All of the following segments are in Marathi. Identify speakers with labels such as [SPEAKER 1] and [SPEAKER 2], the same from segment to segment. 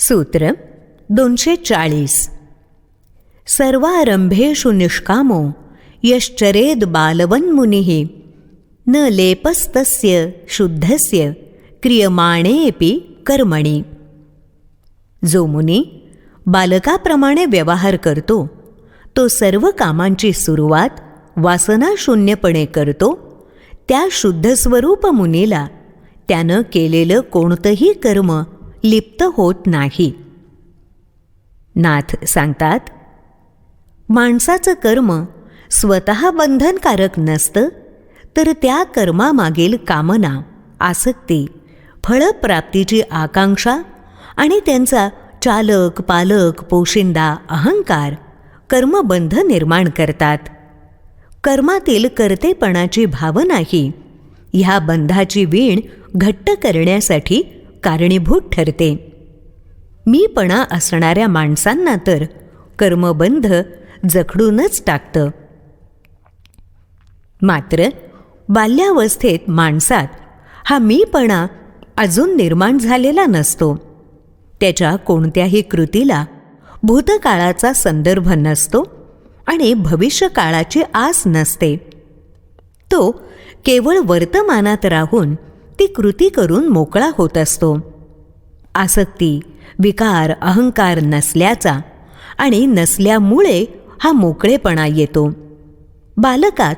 [SPEAKER 1] सूत्र दोनशे चाळीस सर्वारंभेषु निष्कामो यश्चरेद बालवन्मुनिः न लेपस्तस्य शुद्धस्य क्रियमाणेऽपि कर्मणी. जो मुनी बालकाप्रमाणे व्यवहार करतो तो सर्व कामांची सुरुवात वासनाशून्यपणे करतो त्या शुद्धस्वरूप मुनीला त्यानं केलेलं कोणतंही कर्म लिप्त होत नाही. नाथ सांगतात माणसाचं कर्म स्वतः बंधनकारक नसतं तर त्या कर्मामागील कामना आसक्ती फळप्राप्तीची आकांक्षा आणि त्यांचा चालक पालक पोशिंदा अहंकार कर्मबंध निर्माण करतात. कर्मातील कर्तेपणाची भावनाही ह्या बंधाची वीण घट्ट करण्यासाठी कारणीभूत ठरते. मीपणा असणाऱ्या माणसांना तर कर्मबंध जखडूनच टाकतं. मात्र बाल्यावस्थेत माणसात हा मीपणा अजून निर्माण झालेला नसतो. त्याच्या कोणत्याही कृतीला भूतकाळाचा संदर्भ नसतो आणि भविष्यकाळाची आस नसते. तो केवळ वर्तमानात राहून ती कृती करून मोकळा होत असतो. आसक्ती विकार अहंकार नसल्याचा आणि नसल्यामुळे हा मोकळेपणा येतो. बालकात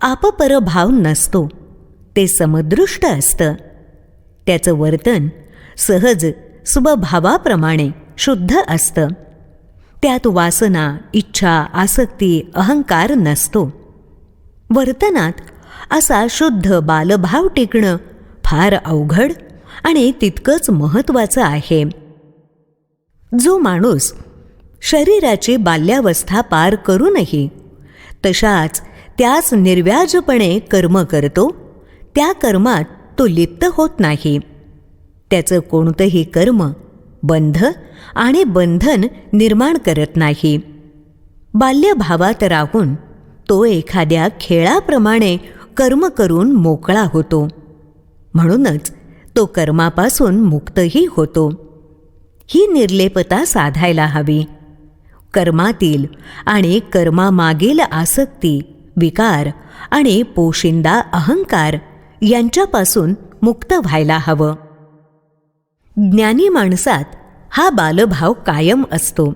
[SPEAKER 1] आपपरभाव नसतो. ते समदृष्ट असतं. त्याचं वर्तन सहज स्वभावाप्रमाणे शुद्ध असतं. त्यात वासना इच्छा आसक्ती अहंकार नसतो. वर्तनात असा शुद्ध बालभाव टिकणं फार अवघड आणि तितकंच महत्त्वाचं आहे. जो माणूस शरीराची बाल्यावस्था पार करूनही तशाच त्याच निर्व्याजपणे कर्म करतो त्या कर्मात तो लिप्त होत नाही. त्याचं कोणतंही कर्म बंध आणि बंधन निर्माण करत नाही. बाल्यभावात राहून तो एखाद्या खेळाप्रमाणे कर्म करून मोकळा होतो. म्हणूनच तो कर्मापासून मुक्तही होतो. ही निर्लेपता साधायला हवी. कर्मातील आणि कर्मामागील आसक्ती विकार आणि पोशिंदा अहंकार यांच्यापासून मुक्त व्हायला हवं. ज्ञानी माणसात हा बालभाव कायम असतो.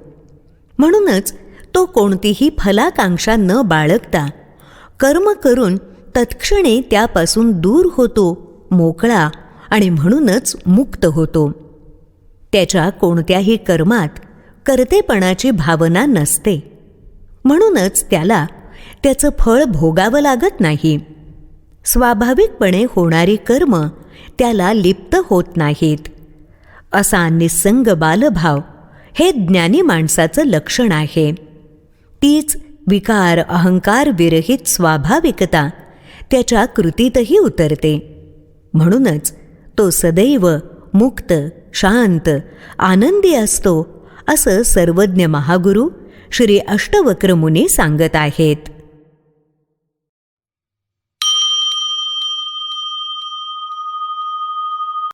[SPEAKER 1] म्हणूनच तो कोणतीही फलाकांक्षा न बाळगता कर्म करून तत्क्षणी त्यापासून दूर होतो मोकळा आणि म्हणूनच मुक्त होतो. त्याच्या कोणत्याही कर्मात कर्तेपणाची भावना नसते. म्हणूनच त्याला त्याचं फळ भोगावं लागत नाही. स्वाभाविकपणे होणारी कर्म त्याला लिप्त होत नाहीत. असा निसंग बालभाव हे ज्ञानी माणसाचं लक्षण आहे. तीच विकार अहंकार विरहित स्वाभाविकता त्याच्या कृतीतही उतरते. म्हणूनच तो सदैव मुक्त शांत आनंदी असतो असं सर्वज्ञ महागुरू श्री अष्टवक्रमुनी सांगत आहेत.